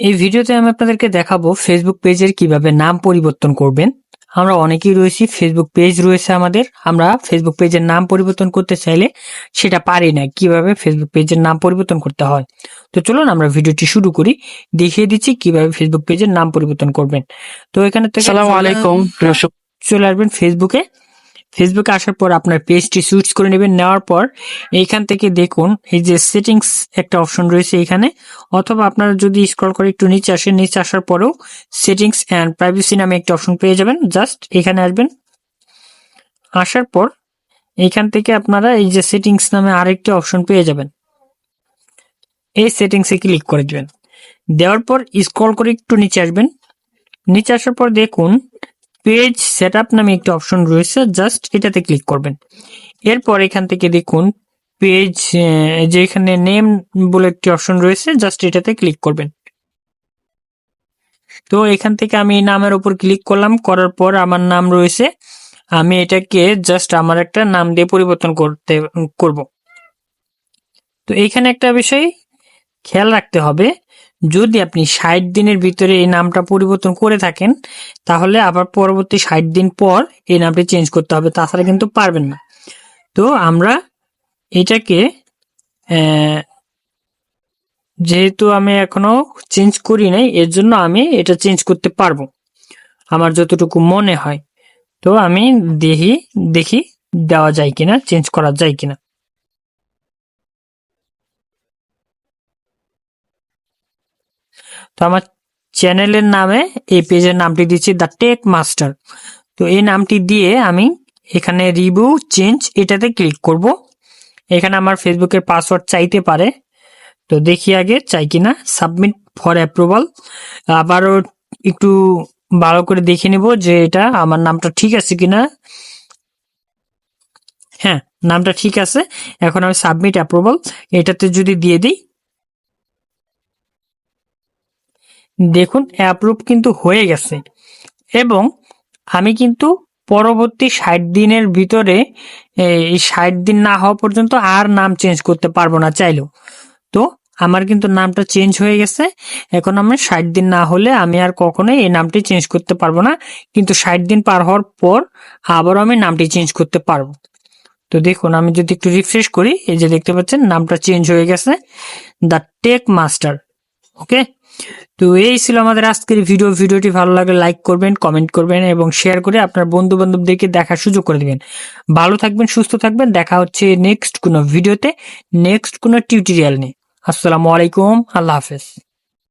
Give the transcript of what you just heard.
এই ভিডিওতে আমি আপনাদেরকে দেখাবো ফেসবুক পেজের কীভাবে নাম পরিবর্তন করবেন। আমরা অনেকেই রয়েছি ফেসবুক পেজ রয়েছে আমাদের। আমরা ফেসবুক পেজের নাম পরিবর্তন করতে চাইলে সেটা পারি না কীভাবে ফেসবুক পেজের নাম পরিবর্তন করতে হয়। তো চলুন আমরা ভিডিওটি শুরু করি। দেখিয়ে দিচ্ছি কীভাবে ফেসবুক পেজের নাম পরিবর্তন করবেন। তো এখানে থেকে সালামু আলাইকুম চলে আসবেন ফেসবুকে ফেসবুকে আসার পর আপনার পেজটি সুইচ করে নেবেন। নেওয়ার পর এইখান থেকে দেখুন, এই যে সেটিংস একটা অপশন রয়েছে এখানে। অথবা আপনারা যদি স্ক্রল করে একটু নিচে আসেন, নিচে আসার পরেও সেটিংস অ্যান্ড প্রাইভেসি নামে একটা অপশন পেয়ে যাবেন। জাস্ট এখানে আসবেন। আসার পর এইখান থেকে আপনারা এই যে সেটিংস নামে আরেকটি অপশন পেয়ে যাবেন। এই সেটিংসে ক্লিক করে দেবেন। দেওয়ার পর স্ক্রল করে একটু নিচে আসবেন। নিচে আসার পর দেখুন পেজ সেট আপ নামে একটি অপশন রয়েছে জাস্ট এটাতে ক্লিক করবেন। এরপর এখান থেকে দেখুন পেজ যে এখানে নেম বলে একটি অপশন রয়েছে জাস্ট এটাতে ক্লিক করবেন। তো এখান থেকে আমি নামের উপর ক্লিক করলাম, করার পর আমার নাম রয়েছে, আমি এটাকে জাস্ট আমার একটা নাম দিয়ে পরিবর্তন করতে, করব। তো এখানে একটা বিষয় খেয়াল রাখতে হবে যদি আপনি ষাট দিনের ভিতরে এই নামটা পরিবর্তন করে থাকেন, তাহলে আবার পরবর্তী ষাট দিন পর এই নামটি চেঞ্জ করতে হবে। তাছাড়া কিন্তু পারবেন না। তো আমরা এটাকে যেহেতু আমি এখনও চেঞ্জ করি নাই, এর জন্য আমি এটা চেঞ্জ করতে পারব। আমার যতটুকু মনে হয়। তো আমি দেখি দেখি দেওয়া যায় কিনা চেঞ্জ করা যায় কিনা। তো আমার চ্যানেলের নামে এই পেজের নামটি দিচ্ছি দ্য টেক মাস্টার। তো এই নামটি দিয়ে আমি এখানে রিভিউ, চেঞ্জ এটাতে ক্লিক করব। এখানে আমার ফেসবুকের পাসওয়ার্ড চাইতে পারে। তো দেখি আগে চাই কিনা। Submit for approval. আবারও একটু ভালো করে দেখে নিব যে এটা আমার নামটা ঠিক আছে কিনা। হ্যাঁ নামটা ঠিক আছে। এখন আমি সাবমিট অ্যাপ্রুভাল। এটাতে যদি দিয়ে দিই দেখুন অ্যাপ্রুভ কিন্তু হয়ে গেছে। এবং আমি কিন্তু পরবর্তী ষাট দিনের ভিতরে এই ষাট দিন না হওয়া পর্যন্ত আর নাম চেঞ্জ করতে পারব না চাইলেও। তো, আমার কিন্তু নামটা চেঞ্জ হয়ে গেছে। এখন আমি ষাট দিন না হলে আমি আর কখনোই এই নামটি চেঞ্জ করতে পারব না। কিন্তু ষাট দিন পার হওয়ার পর আবারও আমি নামটি চেঞ্জ করতে পারব। তো দেখুন, আমি যদি একটু রিফ্রেশ করি, এই যে দেখতে পাচ্ছেন, নামটা চেঞ্জ হয়ে গেছে। দ্য টেক মাস্টার ওকে তো এই ছিল আমাদের আজকের ভিডিও ভিডিওটি ভালো লাগলে লাইক করবেন কমেন্ট করবেন এবং শেয়ার করে আপনার বন্ধু বান্ধবদেরকে দেখার সুযোগ করে দিবেন। ভালো থাকবেন, সুস্থ থাকবেন। দেখা হচ্ছে নেক্সট কোনো ভিডিওতে নেক্সট কোনো টিউটোরিয়াল নিয়ে। আসসালামু আলাইকুম, আল্লাহ হাফেজ।